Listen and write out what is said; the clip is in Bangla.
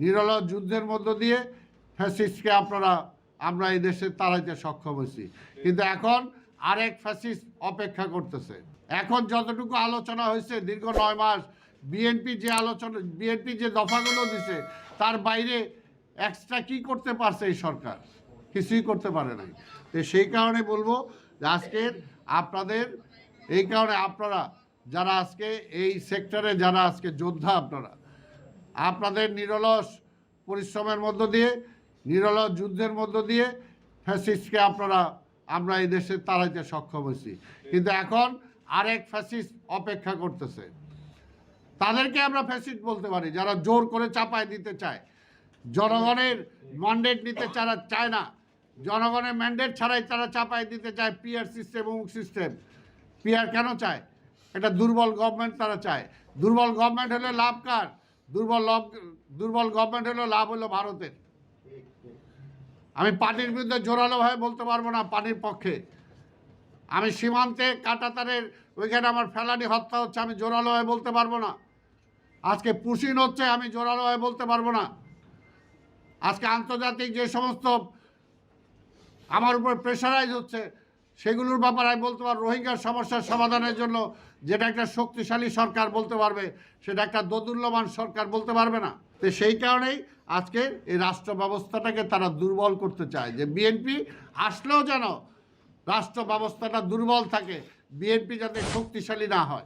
নিরলস যুদ্ধের মধ্য দিয়ে ফ্যাসিস্টকে আপনারা, আমরা এই দেশে তাড়াইতে সক্ষম হয়েছি। কিন্তু এখন আরেক ফ্যাসিস্ট অপেক্ষা করতেছে। এখন যতটুকু আলোচনা হয়েছে, দীর্ঘ নয় মাস বিএনপি যে আলোচনা, বিএনপি যে দফাগুলো দিছে, তার বাইরে এক্সট্রা কি করতে পারছে এই সরকার? কিছুই করতে পারে নাই। তো সেই কারণে বলব যে আজকের আপনাদের, এই কারণে আপনারা যারা আজকে এই সেক্টরে যারা আজকে যোদ্ধা আপনারা আপনাদের নিরলস পরিশ্রমের মধ্য দিয়ে, নিরলস যুদ্ধের মধ্য দিয়ে ফ্যাসিস্টকে আপনারা, আমরা এই দেশে তাড়াইতে সক্ষম হয়েছি। কিন্তু এখন আরেক ফ্যাসিস্ট অপেক্ষা করতেছে। তাদেরকে আমরা ফ্যাসিস্ট বলতে পারি, যারা জোর করে চাপায় দিতে চায়। জনগণের ম্যান্ডেট নিতে চারা চায় না। জনগণের ম্যান্ডেট ছাড়াই তারা চাপায় দিতে চায় পিআর সিস্টেম অমুক সিস্টেম পিআর কেন চায়? এটা দুর্বল গভর্নমেন্ট তারা চায়। দুর্বল গভর্নমেন্ট হলে লাভ কার? দুর্বল দুর্বল গভর্নমেন্ট হলে লাভ হলো ভারতের। আমি পার্টির বিরুদ্ধে জোরালোভাবে বলতে পারব না পার্টির পক্ষে। আমি সীমান্তে কাটাতারের ওইখানে আমার ফেলানি হত্যা হচ্ছে, আমি জোরালোভাবে বলতে পারব না। আজকে পুশিন হচ্ছে, আমি জোরালোভাবে বলতে পারব না। আজকে আন্তর্জাতিক যে সমস্ত আমার উপর প্রেশারাইজ হচ্ছে সেগুলোর ব্যাপারে আমি বলতে পারব, রোহিঙ্গার সমস্যার সমাধানের জন্য যেটা একটা শক্তিশালী সরকার বলতে পারবে, সেটা একটা দোদুল্যমান সরকার বলতে পারবে না। তো সেই কারণেই আজকে এই রাষ্ট্র ব্যবস্থাটাকে তারা দুর্বল করতে চায়, যে বিএনপি আসলেও যেন রাষ্ট্র ব্যবস্থাটা দুর্বল থাকে, বিএনপি যাতে শক্তিশালী না হয়।